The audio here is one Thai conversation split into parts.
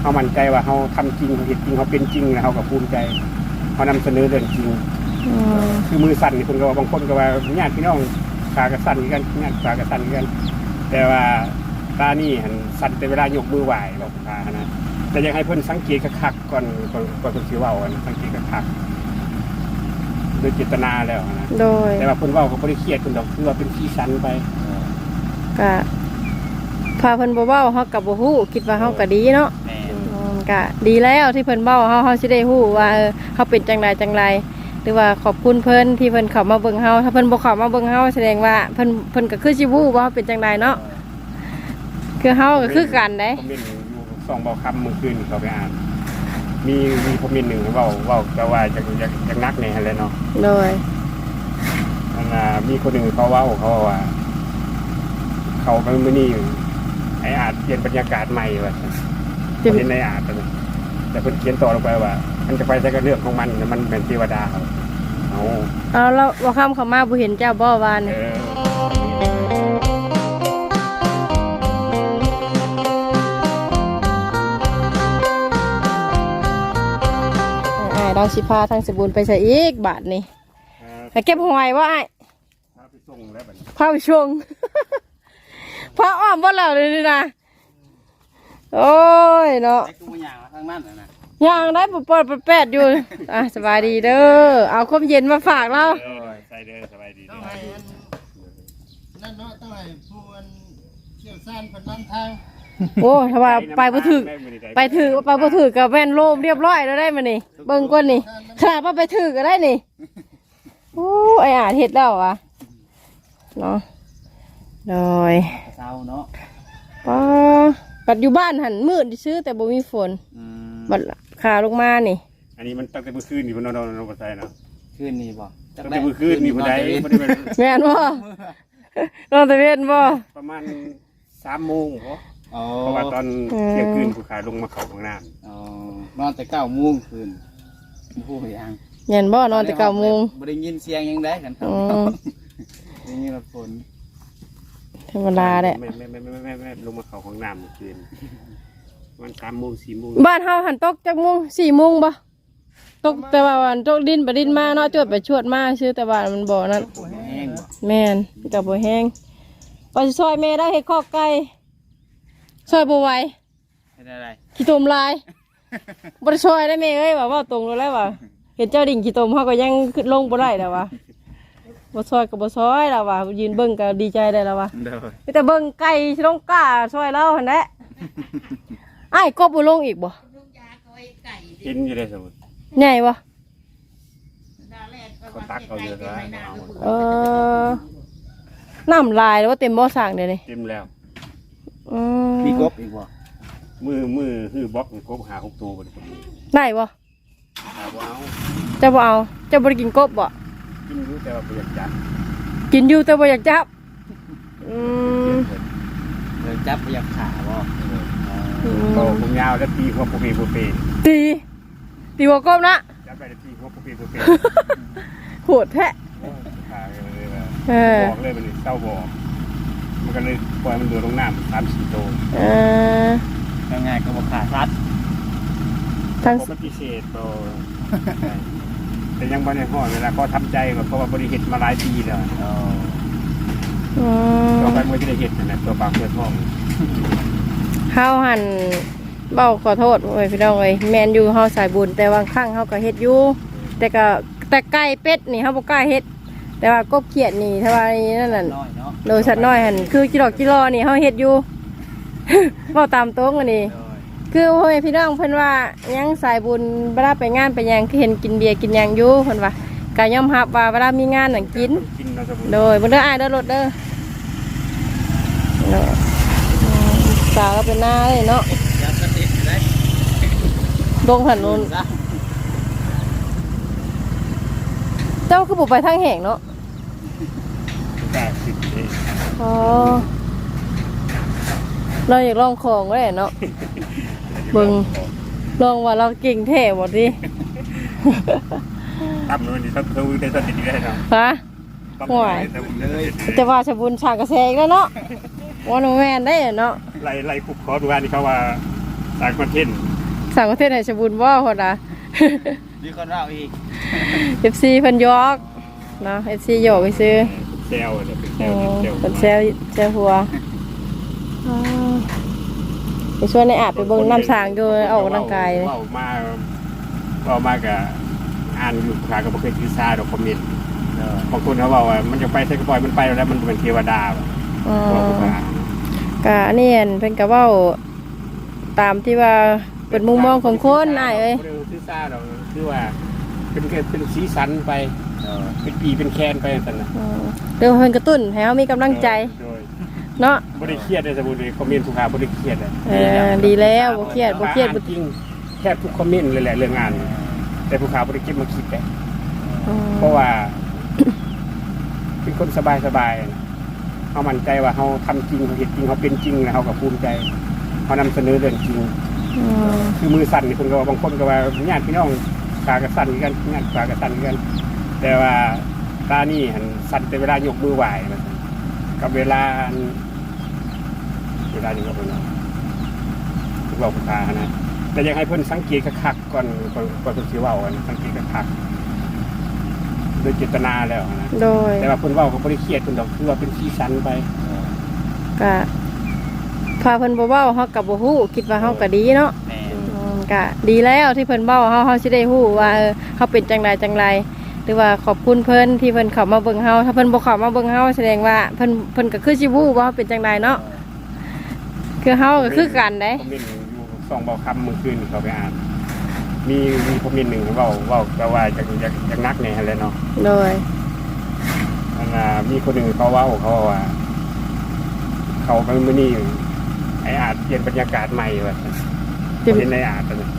เขามั่นใจว่าเขาทำจริงเขาเห็นจริงเขาเป็นจริงแล้วเขาก็ภูมิใจเขานำเสนอเรื่องจริง อืมคือมือสั่นนี่คนก็ว่าบางคนก็ว่าญาติพี่น้องขากระสั่นคือกันญาติขากระสั่นคือกัน แต่ว่าตานี่หันสั่นแต่เวลายกมือไหวบอกตานะแต่อยังให้เพิ่นสังเกตคักๆก่อนก่อนก่อนเพิ่นสิเว้าอะนะสังเกตคักๆโดยเจตนาแล้วนะโดยแต่ว่าเพิ่นเว้าก็บ่ได้เครียดเพิ่นดอกคือว่าเป็นสีสันไปก็พาเพิ่นบ่เว้าเฮาก็บ่ฮู้คิดว่าเฮาก็ดีเนาะแม่นอื มก็ดีแล้วที่เพิ่นเว้าเฮาเฮาสิได้ฮู้ว่าเออเฮาเป็นจังไดจังไรหรือว่าขอบคุณเพิ่นที่เพิ่นเข้ามาเบิ่งเฮาถ้าเพิ่นบ่เข้ามาเบิ่งเฮาแสดงว่าเพิ่นเพิ่นก็คือสิฮู้ว่าเฮาเป็นจังไดเนาะคือเฮาก็คือกันเด้คอมเมนต์อยู่สองเบาคำเมื่อคืนนี่เขาไปอ่าน มีมีคอมเมนต์หนึ่งเว้าเว้าก็ว่าจากจากจากนักในหั่นแหละเนาะโดยอันน่ะมีคนหนึ่งเขาเว้าเขาว่า เขาไปมื้อนี้ไอ้อาจเปลี่ยนบรรยากาศใหม่ว่าซั่นจะ เห็นในอาจแต่แต่เพิ่นเขียนต่อลงไปว่า มันจะไปแต่ก็เรื่องของมันแต่มันเป็นเทวดาเขาเอาเอาแล้วว่าคำเข้ามาบ่เห็นเจ้าบ่ว่าเอนี่ออ้ายเราสิพาทางสบุญไปใส่อีกบาทนี่ไปเก็บหอยว่าอ้ายพาไปส่งแล้วบัดนี้พาไปชง พาอ้อมบ่แล้วเลยนี่นะ โอ้ยเนาะ ไอ้กูอย่างทางนั้นน่ะนะย่างได้ปปดแปดๆอยู่ อะสบายดีเด้อ เอาความเย็นมาฝากเราเออใส่เด้อสบายดีเด้อนั่นเนาะต้องให้ผู้อันเชี่ยวชาญเพิ่นนำทางโอ้ถ้าว่าไปบ่ถึก ไปถือไปบ่ถือกับแว่นโลมเรียบร้อยแล้วได้มานี่ เบิ่งก่อนนี่ขนาดว่าไปถือก็ได้นี่โอ้ไออาจเฮ็ดแล้วอะเนาะโดยเศร้าเนาะป้า ปัดอยู่บ้านหันมืดซื้อแต่บ่มีฝนอืมบัดขาลงมานี่ อันนี้มันตั้งแต่เมื่อคืนนี่มันนอนนอนนอนบ่ใส่เนาะคืนนี้บ่ตั้งแต่เมื่อคืนนี่บ่ได้บ่ได้เป็นแม่นบ่นอนตะเวนบ่ ประมาณ3โมงบ่อ๋อเพราะว่าตอนอืมเที่ยงคืนผู้ขายลงมาเข้าห้องน้ำอ๋อนอนแต่เก้าโมงคืนผู้ยังแม่นบ่นอนแต่เก้าโมงบ่ได้ยินเสียงหยังได้กันครับอืมได้ยินแต่ฝน ธรรมดาแหละแม่แม่แม่แม่แม่แม่ลงมาเข้าห้องน้ำเมื่อคืนมัน3โมง4โมงบ้านเฮาหันตกจักโมง4โมงบ่ตกแต่ว่าวันตกดินไปดินมาเนาะจวดไปชวดมาชื่อแต่ว่ามันบ่นั่นฝนแห้งบ่แม่นกับบ่แห้งไปซอยแม่ได้เห็ดข้อไก่ซอยบ่ไหวเฮ็ดอะไรขี้ตมลายบ่ได้ซอยได้แม่เอ้ยว่าเว่าตรงเลยแล้วว่าเห็นเจ้าดิ่งขี้ตมเฮาก็ยังขึ้นลงบ่ได้แล้วว่า บ่ซอยก็บ่ซอยแล้วว่ายืนเบิ่งก็ดีใจได้แล้วว่าเด้อมีแต่เบิ่งไก่สิลงกล้าซอยเราหั่นแหละอ้ายกบบ่ลงอีกบ่กินอยู่ได้สมมุติใหญ่บ่เขาตักเอาเยอะแล้วเอาเออน้ำลายแล้วว่าเต็มบ่อสร้างเดี๋ยวนี้เต็มแล้ว อืมมีกบอีกบ่มือมือคือบล็อกนี่ครบหาหกตัวบ่ได้คนนี้ได้บ่หาบ่เอาเจะบ่เอาเจะบ่ได้กินกบบ่ กินอยู่แต่ว่าบ่อยากจับกินอยู่แต่บ่อยากจับอืมเดินจับไปยับขาบ่อืมโตผมยาวแล้วตีหัวโปเปโปเปตีตีหัวกบนะจับไปแล้วตีหัวโปเปโปเปโหดแท้ขาเลยว่าเออบอกเลยมันนี่เศร้าบอกมันก็เลยปล่อยมันเดือดลงน้ำสามสี่ตัวเออง่ายๆก็บ่ขาดรัดทั้งปฏิเสธโต แต่ยังบ่ได้ห่อดเวลาก็ทำใจก่อนเพราะว่าบริเหตุมาหลายปีแล้วอ๋ออืต่อมไปมันจะได้เห็ดนั่นแหละตัวปากเพื่อท้องเฮาหันเบ้าขอโทษโอ้ยพี่น้องเอ้ยแม่นอยู่เฮาสายบุญ แต่บางครั้งเฮาก็เฮ็ดอยู่แต่ก็แต่ไก่เป็ดนี่เฮาบ่กล้าเฮ็ด แต่ว่ากบเขียดนี่ถ้าว่านี่นั่นน่ะน้อยเนาะโดยสัตว์น้อยหันคือกิโลกิโลนี่เฮาเฮ็ดอยู่ เว้าตามตรงอันนี้ คือพ่อแม่พี่น้องเพิ่นว่ายังสายบุญเวลาไปงานไปหยังคือเห็นกินเบียร์กินหยังอยู่เพิ่นว่าก็ยอมรับว่าเวลามีงานน่ะกิน กินเราสมุนโดยบ่ได้อายเด้อรถเด้อเนาะอืมสาวก็เป็นหน้าเลยเนาะยับกระติดได้ลงหันนู้นซะเจ้าคือบ่ไปทางแห่งเนาะแปดสิบเองอ๋อเราอยากลองของไว้เนาะ เบิ่งลองว่าเราเก่งแท้บ่ดิตั้มมันดีสักตัวได้สักทีได้เนาะฮะตั้มห่วยได้สักเลยแต่ว่าชาวบุญชางกระแสอีกแล้วเนาะว่าหนูแม่นได้เนาะไล่ไล่คุบคอดูว่านี่เขาว่าต่างประเทศสั่งประเทศไหนชบุญบ่คนอะมีคนเราอีก FC เพิ่นยอกเนาะ FC โยกไปซื้อเซลเนี่ยเป็นเซโอ้ลเซลเพิ่นแซวแซวหัวอ่า ไปชวนในอาบไปเบิ่งน้ำสางดูออกกำลังกายเลยเว้ามาเว้ามากับอ่านอยู่ขาก็บ่เคยถือซาดอกคอมเมนต์บางคนเขาบอกว่ามันจะไปใส่กระปล่อยมันไปแล้วมันเป็นเทวดาว่ะอืว่าผู้มขาก็อันนี้อันเพิ่นก็เว้าตามที่ว่าเป็นมุมมองของคนอ้ายเอ้ยบ่ได้ถือซาดอกคือว่าเป็นแค่เป็นสีสันไปเป็นปีเป็นแคนไปสั่นน่ะอืมเดี๋ยวเพิ่นกระตุ้นให้เฮามีกำลังใจโดย เนาะบ่ได้เครียดเลยสมมุติคอมเมนต์ผู้ขาบ่ได้เครียดเลยเออดีแล้วบ่เครียดบ่เครียดบ่จริงแทบทุกคอมเมนต์เลยแหละเรื่องงาน แต่ผู้ขาบ่ได้เก็บมาคิดเลยอืมเพราะว่าเป็นคนสบายสบายๆนะเขามั่นใจว่าเขาทำจริงเขาเห็นจริงเขาเป็นจริงแล้วเขาก็ภูมิใจเขานำเสนอเรื่องจริงอืมคือมือสั่นนี่คนก็ว่าบางคนก็ว่าญาติพี่น้องขากระสั่นเหมือนกันญาติขากระสั่นเหมือนกัน แต่ว่าตานี่หันสั่นแต่เวลายกมือไหวนะกับเวลาอัน เวลาอยู่กับคนเนาะทุกว่าผู้ค้านะแต่อยังให้เพิ่นสังเกตคักๆก่อนก่อนก่อนเพิ่นสิเว้าอะนะสังเกตคักๆโดยเจตนาแล้วนะโดยแต่ว่าเพิ่นเว้าก็บ่ได้เครียดเพิ่นดอกคือว่าเป็นสีสันไปก็พาเพิ่นบ่เว้าเฮาก็บ่ฮู้คิดว่าเฮาก็ดีเนาะแม่อืมก็ดีแล้วที่เพิ่นเว้าเฮาเฮาสิได้ฮู้ว่าเออเฮาเป็นจังไดจังไรหรือว่าขอบคุณเพิ่นที่เพิ่นเข้ามาเบิ่งเฮาถ้าเพิ่นบ่เข้ามาเบิ่งเฮาแสดงว่าเพิ่นเพิ่นก็คือสิฮู้ว่าเฮาเป็นจังไดเนาะ คือเฮาก็คือกันเด้คอมเมนต์อยู่สองเบาคำเมื่อคืนเขาไปอ่าน มีมีคอมเมนต์หนึ่งเว้าเว้าแต่ว่าจากจากจากนักเนี่ยแหละเนาะโดยอันน่ะมีคนหนึ่งเขาเว้าเขาว่า เขาไปมื้อนี้ไออาจเปลี่ยนบรรยากาศใหม่ว่าเขาเห็นในอาจนะ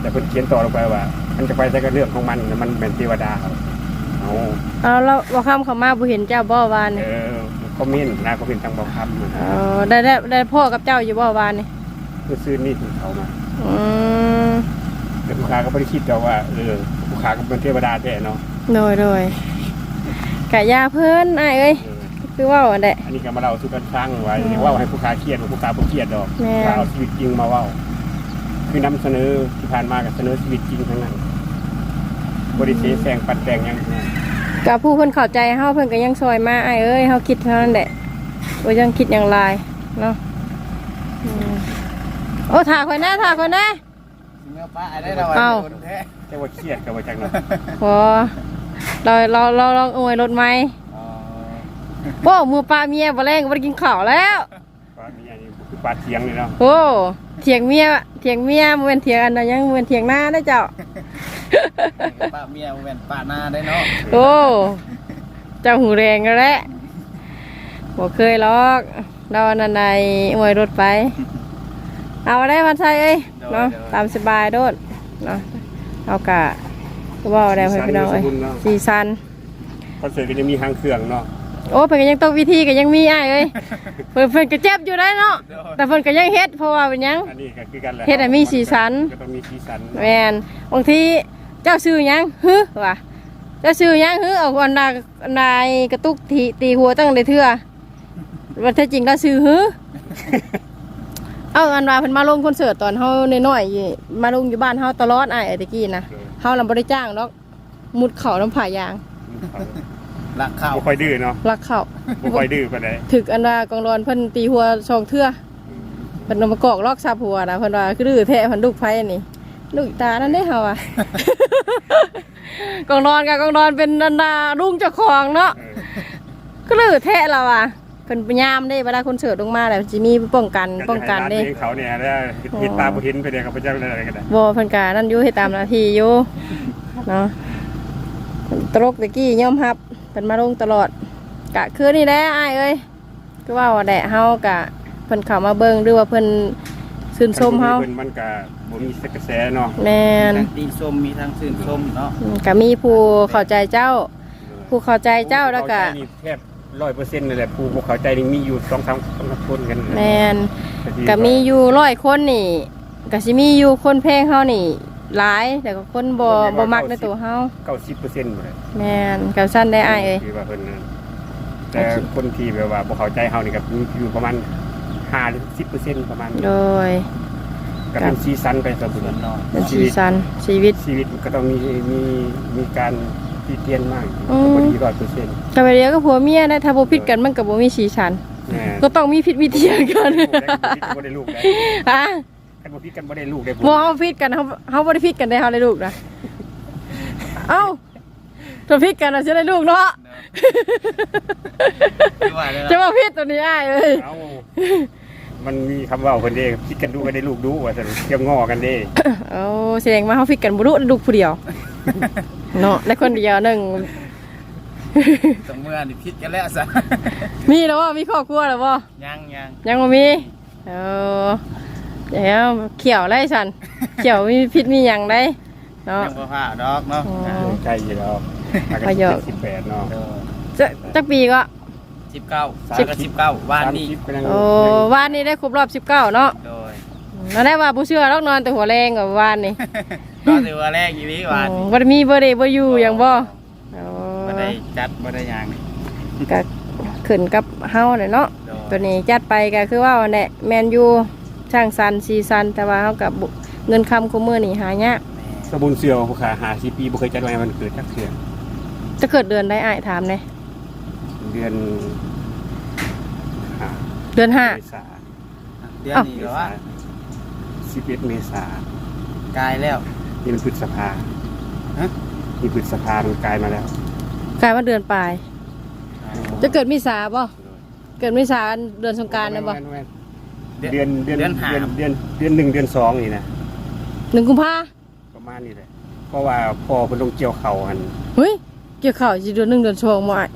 แต่เพิ่นเขียนต่อลงไปว่า มันจะไปแต่ก็เรื่องของมันนะมันเป็นเทวดาเขาเอาเอาแล้วบ่คำเข้ามาบ่เห็นเจ้าบ่วานเอนี่อ คอมเมนต์นะคอมเมนต์ทางเบาคำนะเออได้ได้ได้พ่อกับเจ้าอยู่บ่วานนี่เมื่อซื้อนี่ถึงเขามาอืมแต่ผู้ค้าก็ไม่ได้คิดแต่ว่าเออผู้ค้าก็เป็นเทวดาแท้เนาะโดยโดยกะยาเพิ่นอ้ายเอ้ยเออคือเว่าอันใด อันนี้ก็มาเล่าสู่กันฟังไว้อืมเว่าให้ผู้ค้าเครียดผู้ค้าบ่เครียดดอกแม่ผู้ค้าเอาชีวิตจริงมาเว้าคือนำเสนอที่ผ่านมาก็เสนอชีวิตจริงทั้งนั้นบ่ได้เสแสร้งปัดแต่งหยังนะ กะผู้เพิ่นเข้าใจเฮาเพิ่นก็ยังซอยมาอ้ายเอ้ยเฮาคิดเท่านั้นแหละบ่ยังคิดอย่างไรเนาะอืมโอ้ถ่าข่อยแน่ถ่าข่อยแน่สิเมื่อป้าได้เราเอ้าคนแท้แต่ว่าเครียดก็บ่จักเนาะพอเราเราเราลองอวยรถไหมอ๋อโอ้มือปลาเมียบ่แรงบ่ได้กินข้าวแล้วว่ามีอันนี้คือปาดเถียงนี่เนาะโอ้เถียงเมียเถียงเมียบ่แม่นเถียงอันนั้นยังบ่แม่นเถียงหน้าได้อเจ้า ป้าเมียบ่แม่นป้าหน้าได้เนาะโอ้เจ้าหูแรงแล้วแหละบ่เคยหรอกเราอันนั้นใดอวยรถไป เอาได้วันใส่เอ้ยเนาะตามสบายโดดเนาะเอากะก็เว่าได้ให้พี่น้องเอ้ยสีสันคอนเสิร์ตก็จะมีทางเครื่องเนาะโอ้เพิ่นก็ยังตกวิธีก็ยังมีอ้ายเอ้ยเพิ่นเพิ่นก็เจ็บอยู่ได้เนาะแต่เพิ่นก็ยังเฮ็ดเพราะว่าเป็นหยังอันนี้ก็คือกันแหละเฮ็ดให้มีสีสันก็ต้องมีสีสันแม่นบางทีเจ้าซื้อหยังฮึว่ะเจ้าซื้อหยังฮึเอาอันนานายกระตุกตีตีหัวตั้งได้เทื่อว่าแท้จริงก็ซื้อฮึเอาอันว่าเพิ่นมาลงคอนเสิร์ตตอนเฮาน้อยๆอยู่มาลงอยู่บ้านเฮาตลอดอ้ายไอ้ตะกี้นะเฮาลำบ่ได้จ้างดอกมุดเข้าน้ำผายางรักข้าวบ่ค่อยดื้อเนาะลักเข้าบ่ค่อยดื้อปานใดถึกอันว่ากองรอนเพิ่นตีหัวสองเทื่อเพิ่นเอามากอกลอกซับหัวนะเพิ่นว่าคือดื้อแท้เพิ่นลูกไผนี่ ลูกอีตานั่นเด้เฮาอะกองรอนกับกองรอนเป็นนันดาลุงเจ้าของเนาะเออก็ดื้อแท้เราอะเพิ่นพยายามเด้เวลาคอนเสิร์ตลงมาแล้วสิมีป้องกันป้องกันเด้ให้ร้าเพลงเขาเนี่ยแล้วเฮ็ดตาบ่เห็นไปเดี๋ยวก็บ่จักอะไรกันได้บ่เพิ่นก็นั่นอยู่ให้ตามหน้าที่อยู่เนาะตลกตะกี้ยอมรับเพิ่นมาลงตลอดกะคือนี่แหละอ้ายเอ้ยก็ว่าว่าแดะเฮากะเพิ่นเข้ามาเบิ่งหรือว่าเพิ่นชื่นชมเฮาเพิ่นมันก็ บ่มีกระแสเนาะแม่นทั้งตีนส้มมีทั้งซื่นส้มเนาะอืมก็มีผู้เข้าใจเจ้า ผู้เข้าใจเจ้าแล้วก็เข้าใจนี่แทบ100%เลยแหละผู้บ่เข้าใจนี่มีอยู่2-3คนคนกันแม่นก็มีอยู่ร้อยคนนี่ก็สิมีอยู่คนเพลงเฮานี่หลายแต่ก็คนบ่บ่มักในตัวเฮา90%หมดเลยแม่นก็สั้นได้อ้ายเอ้ยคือว่าเพิ่นนั่นแต่คนที่แบบว่าบ่เข้าใจเฮานี่ก็มีอยู่ประมาณ5หรือ10%ประมาณโดย ก็เป็นซีซันไปกับบุญส่วนน้อยเป็นชีสันชีวิตชีวิตมันก็ต้องมีมีมีการที่เตียนมากอืมพอดีร้อยเปอร์เซ็นต์กับไปเดียวก็ผัวเมียนะถ้าบ่ผิดกันมันก็บ่มีชีสันแน่ก็ต้องมีผิดวิธีกันบ่ได้ลูกได้อะกันบ่พิดกันบ่ได้ลูกได้บุญบ่เฮาผิดกันเฮาเฮาบ่ได้ผิดกันได้เฮาได้ลูกนะเอ้าถ้าผิดกันน่ะสิได้ลูกเนาะที่ว่าเลยจะมาผิดตัวนี้อ้ายเอ้ยเอ้า มันมีคำเว่าเพิ่นเด้พิดกันดูก็ได้ลูกดูว่าซั่นเกี่ยวงอกันเด้เอาแสดงว่าเฮาผิดกันบ่รู้ได้ลูกผู้เดียว เนาะได้คนเดียวหนึงตรงเมื่อนี่พิษกันแล้วซะมีแล้วบ่มีครอบครัวแล้วบ่ยังยังยังบ่มีเออเดี๋ยวเขียวไรสันเขียวมีพิษมีหยังได้เนาะยังบ่พาดอกเนาะอ๋อ ใกล้อยู่แล้วประโยค สิบแปดเนาะจะจักปีก็ สิบเก้าสิบกับสิบเก้าวันนี้สามสิบก็ยังโอ้วานนี้ได้ครบรอบ 19 เนาะโดยเราได้ว่าบ่เชื่อหรอกนอนแต่หัวแรงกับวานนี่ก็ถือว่าแรกอีนี้วันอ๋อบ่ได้มีบ่ได้บ่อยู่หยังบ่โอ้บ่ได้จัดบ่ได้หยังก็ขึ้นกับเฮาน่ะเนาะ โดยตัวนี้จัดไปก็คือว่าแหละแมนยูช่างซันซีซันแต่ว่าเฮากับเงินคำคุมื้อนี่หายากสบุนเซียวผู้ขาหาสิปีบ่เคยจัดไว้มันเกิดจักเทื่อจะเกิดเดือนได้อ้ายถามแหน่เดือนห้าเดือนห้า เมษาเดือนนี้ก็ว่าสิบเอ็ดเมษากายแล้ว นี่มันพฤษภาฮะ นี่พฤษภามันกลายมาแล้วกลายว่าเดือนปลาย จะเกิดมิสาบ่เกิดมิสาเดือนสงกรารนะบ่เดือนเดือนเดือนหาเดือนเดือนเดือนหนึ่งเดือนสองนี่นะหนึ่งกุมภาประมาณนี้แหละเพราะว่าพอเพิ่นลงเกี่ยวเขาหันเฮ้ยเกี่ยวข้าวสิเดือนหนึ่งเดือนสองบ่อ้าย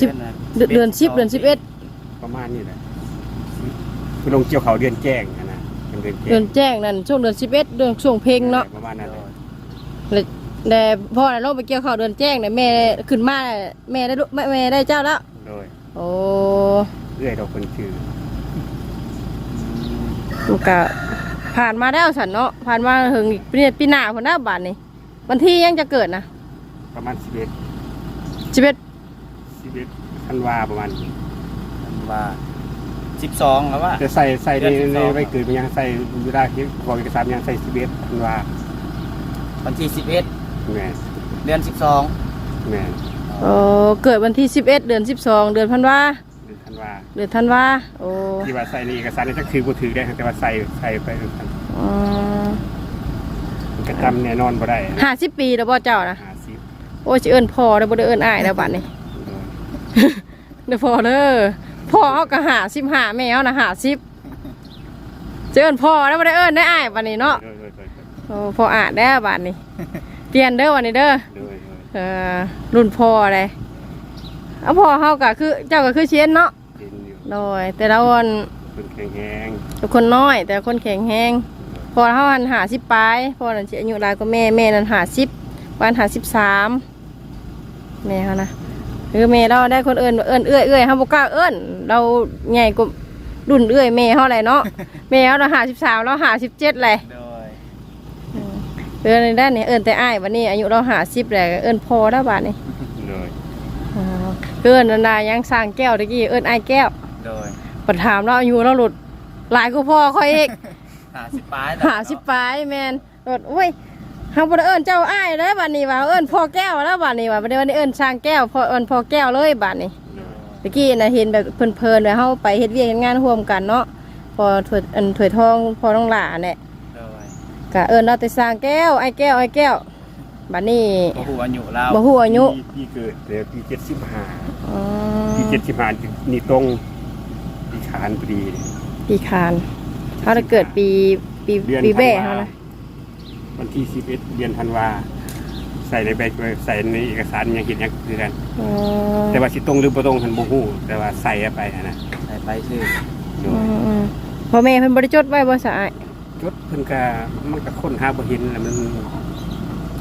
สิบอันสิบเดือนเดือนสิบเดือนสิบเอ็ดประมาณนี้แหละเพิ่นลงเกี่ยวเขาเดือนแจ้งอะนะเป็นเดือนแจ้เดืองนแจ้งนั่นช่วงเดือนสิบเอ็ดเดือนช่วงเพลงเนาะประมาณนั้นเลยแล้วแต่พ่อน่ะลงไปเกี่ยวข้าวเดือนแจ้งเนี่ยแม่ขึ้นมาแม่ได้ลูกแม่แม่ได้เจ้าแล้ว โดยโอ้เอื้อยเราคนคือมันก็ผ่านมาแล้วสันเนาะผ่านมาถึงอีกปีปีหน้าพุ่นน่ะบาดนี้วันที่ยังจะเกิดนะประมาณสิบเอ็ดสิบเอ็ด สิบเอ็ดธันวาประมาณนี้ว่าสิบสองแล้วว่าจะใส่ใส่ในเดือนใน12 ใบเกิดมันยังใส่เวลาที่กรอกเอกสารยังใส่สิบเอ็ดธันวาวันที่สิบเอ็ดแม่เดือนสิบสองแม่โอ้เกิดวันที่สิบเอ็ดเดือนสิบสองเดือนพันวาเดือนธันวาเดือนธันวาโอ้ที่ว่าใส่ในเอกสารนี่ก็คือบ่ถือได้แต่ว่าใส่ใส่ไปด้วยกันอืมมันก็จำแน่นอนบ่ได้ห้าสิบปีแล้วบ่เจ้านะ ห้าสิบโอ้ยสิเอิ้นพ่อได้อบ่ได้เอิ้นอ้ายแล้วบัดนี้ เดี๋ยวพ่อเด้อพ่อเอาก็หาสิบหาแม่เอานะหาสิบเจอเอิ้นพ่อแล้วบ่ได้เอิ้นได้อ้ายบัดนี้เนาะโดยโดยโดยโอ้พ่ออาจได้อบัดนี้ เปลี่ยนเด้อวันนี้เด้อโดยโดยเออรุ่นพ่อเลยเอาพ่อเฮาก็คือเจ้าก็คือเชียนเนาะเห็นอยู่โดยแต่ละวันคนแข็งแรงเป็นคนน้อย แต่คนแข็งแรงพอเฮาหันหาสิบปลายพ่อนั่นสิอายุหลายกว่าแม่แม่นั่นหาสิบวันหาสิบสามแม่เขานะ คือแม่เราได้คนเอิ้นว่าเอิ้นเอื้อยเอื้อยเฮาบ่กล้าเอิ้นเราใหญ่กว่ารุ่นเอื้อยแม่เฮาเลยเนาะแม่เฮาเราหาสิบสามเราหาสิบเจ็ดเลยโดยเอิ้นในด้านนี้เอิ้นแต่อ้ายวันนี้อายุเราหาสิบแล้วเอิ้นพ่อแล้วบาดนี้โดยอ๋อเอิ้นนันดายังสร้างแก้วตะกี้เอิ้นอ้ายแก้วโดยปัญถามเราอายุเราหลุดหลายกว่าพ่อค่อยเอกหาสิบปลายหาสิบปลายแมนหลุดโอ้ย เฮาบ่ได้เอิ้นเจ้าอ้ายแล้วบัดนี้ว่าเอิ้นพ่อแก้วแล้วบัดนี้ว่าบ่ได้ว่าได้เอิ้นสร้างแก้วพ่อเอิ้นพ่อแก้วเลยบัดนี้โดยตะกี้น่ะเห็นแบบเพลินๆแล้วเฮาไปเฮ็ดเวียกเฮ็ดงานร่วมกันเนาะพอถวยอันถวยทองพอน้องหลาเนี่ยโดยก็เอิ้นเราแต่สร้างแก้วไอ้แก้วไอ้แก้วบัดนี้บ่ฮู้อายุเราบ่ฮู้อายุปีเกิดเดี๋ยวปีเจ็ดสิบห้าอ๋อปีเจ็ดสิบห้านี่ตรงปีขานพอดีปีคานเฮาได้เกิดปีปีเดือนปีธันแบ่วาเฮานะ วันที่สิบเอ็ดเดือนธันวาใส่ในใบใส่ในเอกสารยังเห็นยังคือกันอ๋อแต่ว่าสิตรงหรือบ่ตรงหันบ่ฮู้แต่ว่าใส่เอาไปหั้นนะใส่ไปชื่อโดอืยมอืมพ่อแม่เพิ่นบ่ได้จดไว้บ่สะอายจดเพิ่นก็มันก็ค้นหาบ่เห็นแล้วมัน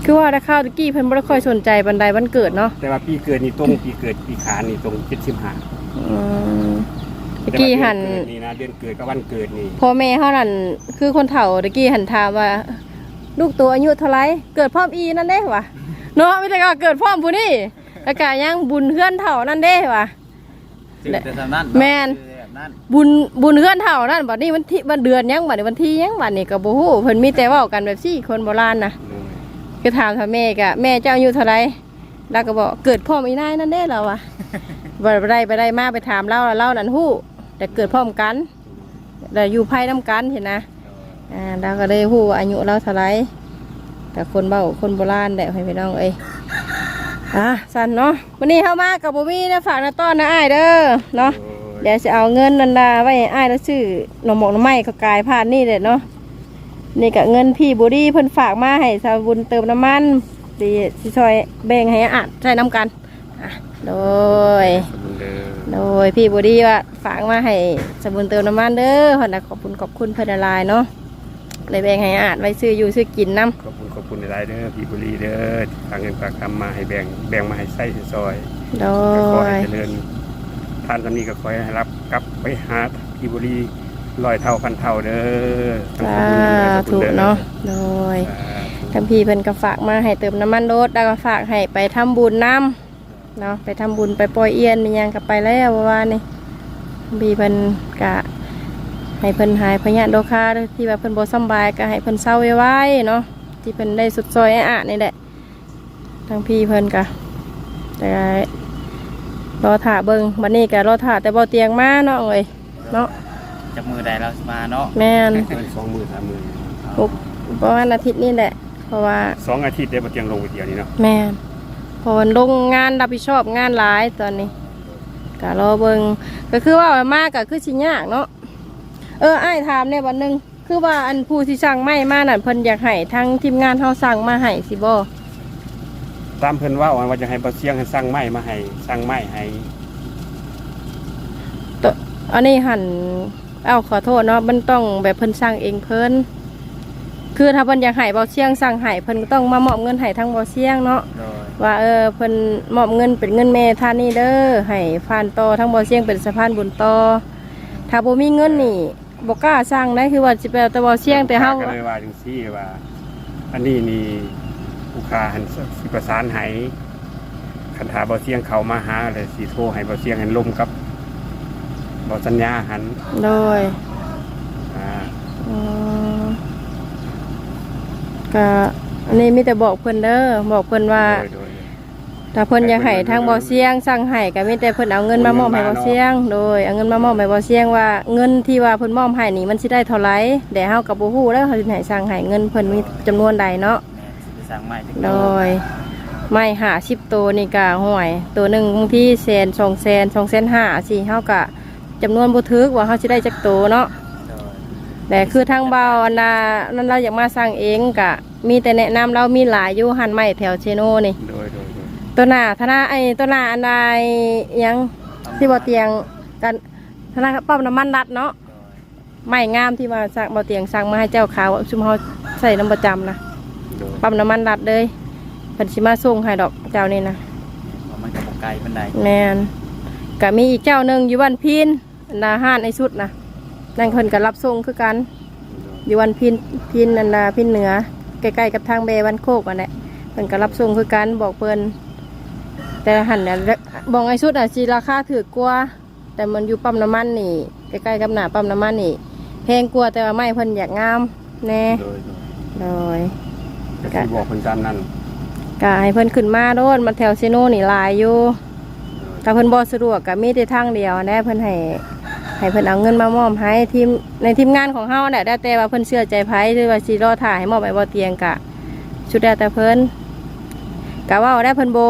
คือว่าถ้าข้าวตะกี้เพิ่นบ่ได้ค่อยสนใจบันไดวันเกิดเนาะแต่ว่าปีเกิดนี่ตรงปีเกิดปีขานนี่ตรง75อืมตะกี้หันแต่ว่าเดือเกิดนี่นะเดือนเกิดกับวันเกิดนี่พ่อแม่เฮานั่นคือคนเฒ่าตะกี้หันถามว่า ลูกตัวอายุเท่าไหร่เกิดพร้อมอีนั่นเด้วะเนาะไม่ใช่ว่าเกิดพร้อมผู้นี้แล้วก็ยังบุญเฮือนเฒ่านั่นเด้วะชื่อแต่สำนั้นแม่นชื่อแบบนั้นบุญบุญเฮือนเท่านั้นบัดนี้วันที่วันเดือนยังบัดนี้วันที่ยังบัดนี้ก็บ่ฮู้เพิ่นมีแต่เว้ากันแบบซี่คนโบราณน่ะโดยก็ถามถ้าแม่ก็แม่เจ้าอายุเท่าไหร่แล้วก็บอกเกิดพร้อมอีนายนั่นเด้เราอะบ่ได้ไปได้มาไปถามเล่าแล้วเล่านั่นฮู้แต่เกิดพร้อมกันแต่อยู่ไพ่น้ำกันเห็นนะ อ่าเราก็ได้ฮู้ว่าอายุเราเท่าไหร่แต่คนเบ้าคนโบราณแหละให้พี่น้องเอ้ยอะสันเนาะวันนี้เข้ามากับบ่มีนะฝากนะต้อนนะอ้ายเด้อเนาะเดี๋ยวจะเอาเงินนันดาไว้ให้อ้ายแล้วซื้อหน่อหมกหน่อไม้ก็กลายผ่านนี่เลยเนาะนี่ก็เงินพี่บุดี้เพิ่นฝากมาให้สาวบุญเติมน้ำมันดีสิซอยแบ่งให้อาดใช้น้ำกันอะโดยสมบูรณ์เด้อโดยพี่บุดี้ว่าฝากมาให้สาวบุญเติมน้ำมันเด้อขอนะขอบคุณขอบคุณเพิ่นละลายเนาะ เลยแบ่งให้อาดไว้ซื้ออยู่ซื้อกินน้ขอบคุณขอบคุณหลายๆเด้อพี่บุรีเด้อที่ฝากเงินฝากคำมาให้แบ่งแบ่งมาให้ใส่ให้ซอยำโดก็ขอยให้เจริญท่านสามีก็ขอให้รับกลับไปหาพี่บุรีร้อยเท่าพันเท่าเด้อทั้งสาสมบูรณ์เด้อสมบูธุรณ์เด้อเนาะโดยสาธุทางพี่เพิ่นก็ฝากมาให้เติมน้ำมันรถแล้วก็ฝากให้ไปทำบุญน้ำเนาะไปทำบุญไปปล่อยเอียนมีหยังกับไปแล้วเมื่อวานนี่พี่เพิ่นกะ ให้เพิ่นหายพยาธิโรคาเด้อที่ว่าเพิ่นบ่สำบายก็ให้เพิ่นเศร้าไว้ๆเนาะที่เพิ่นได้สุดซอยไอ้อะนี่แหละทางพี่เพิ่นกะแต่รอถ่าเบิ่งบัดนี้ก็รอถ่าแต่บ่เตียงมาเนาะเอ้ยเนาะจับมือใดเรามาเนาะแม่นสองหมื่นสามหมื่นอุกประมาณอาทิตย์นี้แหละ เพราะว่าสองอาทิตย์ได้มาเตียงลงไปเดียวนี้เนาะแม่นเพอมันลงงานรับผิดชอบงานหลายตอนนี้ก็รอเบิงก็คือว่ามากก็คือสิยากเนาะ เออไอ้ายถามเนี่ยวันหนึงคือว่าอันผู้ที่สั่งไม้มานั่นเพิ่นอยากให้ทั้งทีมงานเฮาสั่งมาให้สิบ่ตามเพิ่นว่าว่าจะให้บ่เสียงให้สร้างไม้มาให้สร้างไม้ให้ตอันนี้หันเอ้าขอโทษเนาะมันต้องแบบเพิ่นสั่งเองเพิ่นคือถ้าเพิ่นอยากให้เบาเสียงสั่งให้เพิ่นก็ต้องมามอบเงินให้ทั้งเบาเสียงเนาะโดยว่าเออเพิ่นมอบเงินเป็นเงินแม่ท่านนี่เด้อให้ฟานต่อทั้งบ่อเสียงเป็นสะพานบุญต่อถ้าบ่มีเงินนี่ บ่กล้าสร้างได้คือว่าสิไปเอาแต่บ่อเสียงแต่เฮาก็เลยว่าจังซี่ว่า อันนี้นี่ผู้ค้าหันสิประสานให้คันถาบ่เสียงเขามาหาเลยสิโทรให้บ่เสียงให้ลมกับบ่สัญญาหันโดยอ่าอืมก็อันนี้มีแต่บอกเพิ่นเด้อบอกเพิ่นว่า โดยโดย ถ้าเพิ่นอยากให้ทางบ่อเสียงสั่งให้ก็มีแต่เพิ่นเอาเงินมามอบให้บ่อเสียง โดยเอาเงินมามอบให้บ่อเสียงว่าเงินที่ว่าเพิ่นมอบให้นี่มันสิได้เท่าไหร่แต่เฮาก็บ่ฮู้แล้วเขาสิให้สั่งให้เงินเพิ่นมีจำนวนใดเนาะสั่งใหม่โดยไม่หาชิปตัวนี่กะห่วยตัวหนึ่งบางที่แสนสองแสนสองแสนห้าสี่เท่ากะจำนวนบุทึกว่าเขาจะได้จักตัวเนาะแต่คือทางเบาอันนานั้นเราอยากมาสร้างเองกะมีแต่แนะนำเรามีหลายอยู่หันไม่แถวเชโน่นี่ ตัวหน้าธนาไอ้ตัวหน้าอันใดยังที่บ่เตียงกันธนาปั๊มน้ำมันรัดเนาะโดยไม่งามที่มาสั่งบ่เตียงสั่งมาให้เจ้าขาวชุมเฮาใส่น้ำประจำนะโดยปั๊มน้ำมันรัดเลยเพิ่นสิมาส่งให้ดอกเจ้านี่นะเพราะมันก็บ่ไกลปานใดแมนก็มีอีกเจ้าหนึ่งอยู่วันพินนาห้านไอสุดนะนั่นเพิ่นก็รับส่งคือกันอยู่วันพินพินนันดาพินเหนือใกล้ๆกับทางเบวันโคกอันแหละเพิ่นก็รับส่งคือกันบอกเพิ่น แต่หันเนี่ยบอกไอสุดอะจีราคาถือกว่าแต่มันอยู่ปั๊มน้ำมันนี่ใกล้ๆกับหน้าปั๊มน้ำมันนี่แพงกว่าแต่ว่าไม่เพิ่นอยากงามแน่โดยโดยโดยก็สิบอกคนตามนั้นก็ให้เพิ่นขึ้นมาโดนมาแถวเซโนนี่หลายอยู่ถ้าเพิ่นบ่สะดวกก็มีแต่ทางเดียวแน่เพิ่นให้ให้เพิ่นเอาเงินมามอบให้ทีมในทีมงานของเฮาแหละได้แต่ว่าเพิ่นเชื่อใจไผหรือว่าสิรอถ่ายให้มอบให้บ่เตียงกะชุดแล้วแต่เพิ่นกะว่าได้เพิ่นบ่บ่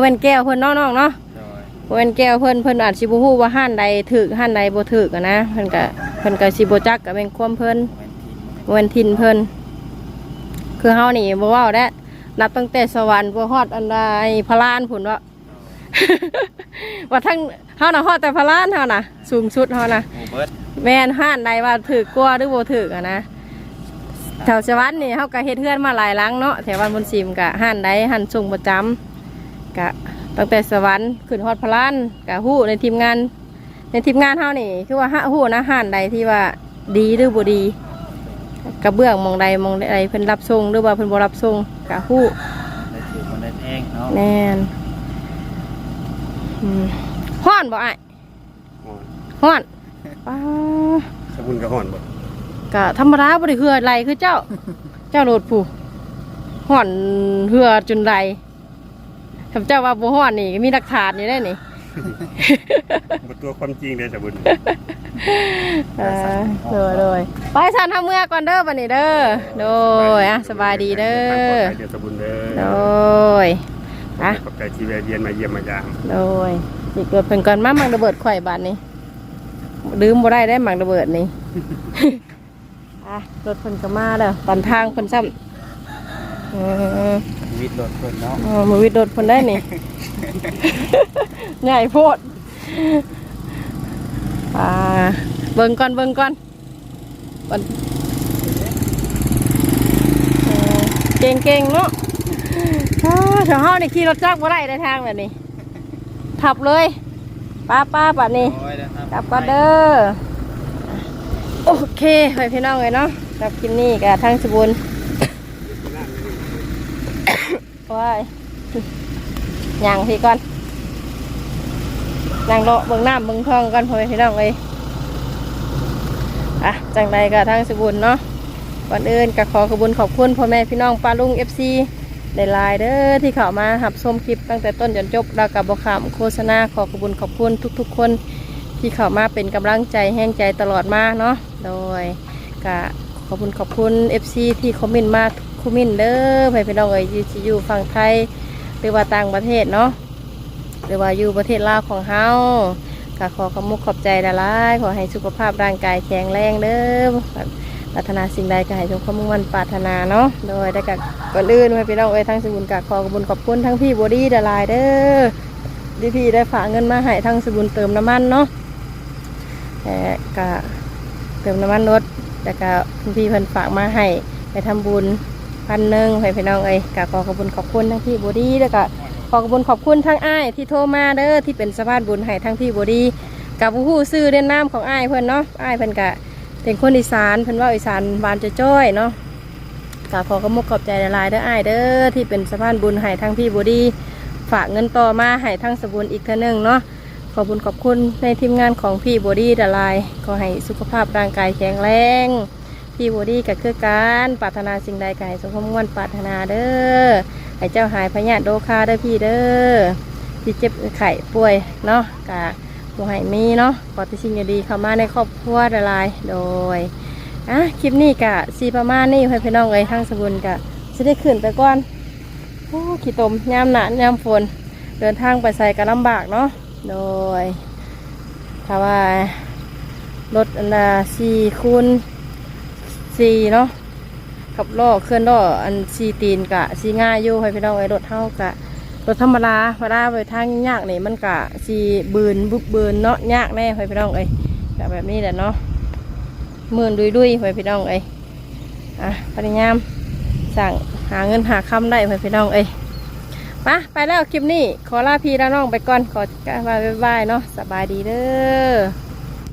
แม่นแก้วเพิ่นเนาะน้องเนาะโดยบ่แม่นแก้วเพิ่นเพิ่นอาจสิบ่ฮู้ว่าห้านใดถูกห้านใดบ่ถูกอะนะเพิ่นก็เพิ่นก็สิบ่จักก็เป็นความเพิ่นบ่แม่นทีมบ่แม่นบ่แม่นทินเพิ่นคือเฮานี่บ่เว้าได้นับตั้งแต่สวรรค์บ่ฮอดอันใดพระลานพุ่นว่า ว่าทั้งเฮาน่ะฮอดแต่พระลานเฮาน่ะสูงสุดเฮาน่ะหมู่เบิดแม่นห้านใดว่าถือกลัวหรือบ่ถือกอะนะแถวสวรรค์นี่เฮาก็เฮ็ดเฮือนมาหลายหลังเนาะแถววันบนซิมก็ห้านใดห้านส่งประจำ ก็ตั้งแต่สวรรค์ขึ้นฮอดพระลานก็ฮู้ในทีมงาน ในทีมงานเฮานี่ คือว่าฮู้นะห้านใดที่ว่าดีหรือบ่ดีกระเบื้องหมองใดหมองใดเพิ่นรับส่งหรือว่าเพิ่นบ่รับส่งกะฮู้ได้ถือคนได้แพงเนาะแน่นอืมฮ้อนบ่อ้ายโอ้ยฮ้อนป้าสบุนกระห่อนบ่กะธรรมดาบ่ได้เหือไหลคือเจ้า เจ้าโลดผู้ห่อนเหือจนไหล คำเจ้าว่าบ่ห่อนนี่มีหลักฐานอยู่ได้นี่บ่ตัวความจริงเลยสบุนเออโดยโดยไปสันทำเมื่อก่อนเด้อบันนี้เด้อโดยอะสบายดีเด้อเดี๋ยวสบุนเด้โดอยอะขอบใจที่แวะเวียนมาเยี่ยมมายามโดยสิเกิดเป็นก่อนมามังระเบิดข่อยบานนี้ลืมบ่ได้ได้มังระเบิดนี่ อะรถเพิ่นก็มาแล้วตอนทางเพิ่นซ้ำ อืมวิทย์โดดเพิ่นเนาะอ๋อมือวิดรถเพิ่นได้นี่ ใหญ่โพดอ่าเบิ่งก่อนเบิ่งก่อนก่อนเออเก่งเก่งเนาะอ้าวชาเฮานี่ขี่รถจักรบ่ได้ในทางแบบนี้ ทับเลยป้าป้าป่านนี้ โอ้ยนะครับกลับก่อนเด้อ โอเคไปพี่น้องเลยเนาะกับกินนี่กับทางสบุน ว้ายย่างพี่ก่อนย่างเลาะเบิ่งน้ำเบิ่งทองก่อนพ่อแม่พี่น้องเลยอะจังใดกับทางสบุนเนาะก่อนอื่นก็ขอขอบุญขอบคุณพ่อแม่พี่น้องปลาลุงเอฟซีได้หลายเด้อที่เข้ามาหับชมคลิปตั้งแต่ต้นจนจบแล้วกับบขามโฆษณาขอขอบุญขอบคุณทุก ๆ คนที่เข้ามาเป็นกำลังใจแห้งใจตลอดมาเนาะโดยก็ขอบคุณขอบคุณ FC ที่คอมเมนต์มาทุก คอมเมนเด้อไปพี่น้องเอ้ยอยู่ที่อยู่ฝั่งไทยหรือว่าต่างประเทศเนาะหรือว่าอยู่ประเทศลาวของเฮาก็ขอขอมุกขอบใจละลายขอให้สุขภาพร่างกายแข็งแรงเด้อปรารถนาสิ่งใดก็ให้สมความมุ่งมั่นปรารถนาเนาะโดยได้กับก่อนอื่นไปพี่น้องเอ้ยทั้งสมุนกะขอขอบคุณขอบคุณทั้งพี่บอดี้ละลายเด้อที่พี่ได้ฝากเงินมาให้ทั้งสมุนเติมน้ำมันเนาะแต่ก็เติมน้ำมันรถแต่ก็พี่เพิ่นฝากมาให้ไปทำบุญ พันหนึ่งให้พี่น้องเอ้ยก็ขอขอบคุณขอบคุณทั้งพี่บอดี้แล้วก็ขอขอบคุณขอบคุณทั้งอ้ายที่โทรมาเด้อที่เป็นสะพานบุญให้ทั้งพี่บอดี้กับผู้ซื้อเด่นน้ำของอ้ายเพิ่อนเนาะอ้ายเพิ่อนก็เป็นคนอีสานเพิ่อนว่าอีสานบานจะจ้อยเนาะก็ขอขอบคุณขอบใจหลายๆเด้ออ้ายเด้อที่เป็นสะพานบุญให้ทั้งพี่บอดี้ฝากเงินต่อมาให้ทั้งสบุญอีกเท่านึงเนาะขอบคุณขอบคุณในทีมงานของพี่บอดี้ดลายขอให้สุขภาพร่างกายแข็งแรง พี่บอดี้ก็คือการปรารถนาสิ่งใดก็ให้สมความมุ่งมั่นปรารถนาเด้อให้เจ้าหายพยาโดคาเด้อพี่เด้อที่เจ็บไข้ป่วยเนาะกะบ่ให้มีเนาะขอที่สิ่งดีเข้ามาในครอบครัวดลายโดยอะคลิปนี้กะสีประมาณนี้ให้พี่น้องเอ้ยทั้งสบุญกะจะได้ขึ้นไปก่อนโอ้ขี้ตมยามหนายามฝนเดินทางไปใส่ก็ลำบากเนาะโดยถ้าว่ารถอันดาสี่คูณ สี่เนาะกับล้อเคลื่อนล้ออันสีตีนกะสีง่ายอยู่ให้พี่น้องไอ้รถเท่ากะรถธรรมดาเวลาไปทางยากนี่มันกะสีบืนบุกบืนเนาะยากแน่ให้พี่น้องเอ้กะแบบนี้แหละเนาะมื่นดุยดุยให้พี่น้องเอ้อะพยายามสั่งหาเงินหาคำได้ให้พี่น้องเอ้ยไปไปแล้วคลิปนี้ขอลาพี่ลาน้องไปก่อนขอกาวบายบายเนาะสบายดีเด้อ